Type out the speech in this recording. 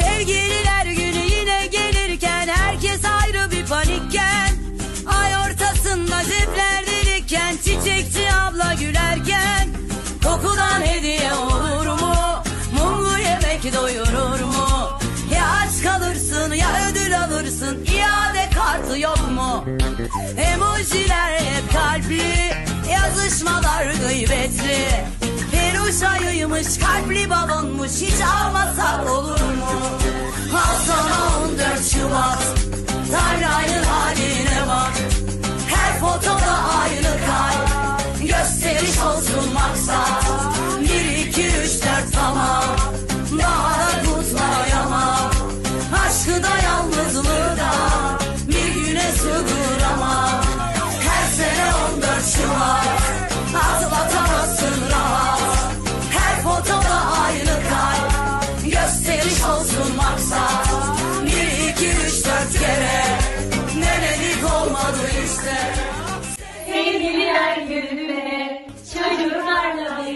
Sevgililer günü yine gelirken herkes ayrı bir panikken Ay ortasında cepler delikken çiçekçi abla gülerken Kokudan hediye olur mu? Mumlu yemek doyurur mu? Ya aç kalırsın ya ödül alırsın iade kartı yok mu? Emojiler hep kalpli Yazışmalar gıybetli Peluş ayıymış kalpli balonmuş Hiç almasak olur mu? Yalnızlığı da Bir güne sığdıramam Her sene 14 Şubat Atlatamazsın rahat. Her fotoda aynı kalp. Gösteriş olsun maksat. Bir iki üç dört kere. Denedik olmadı işte. Sevgililer gününe çocuklarla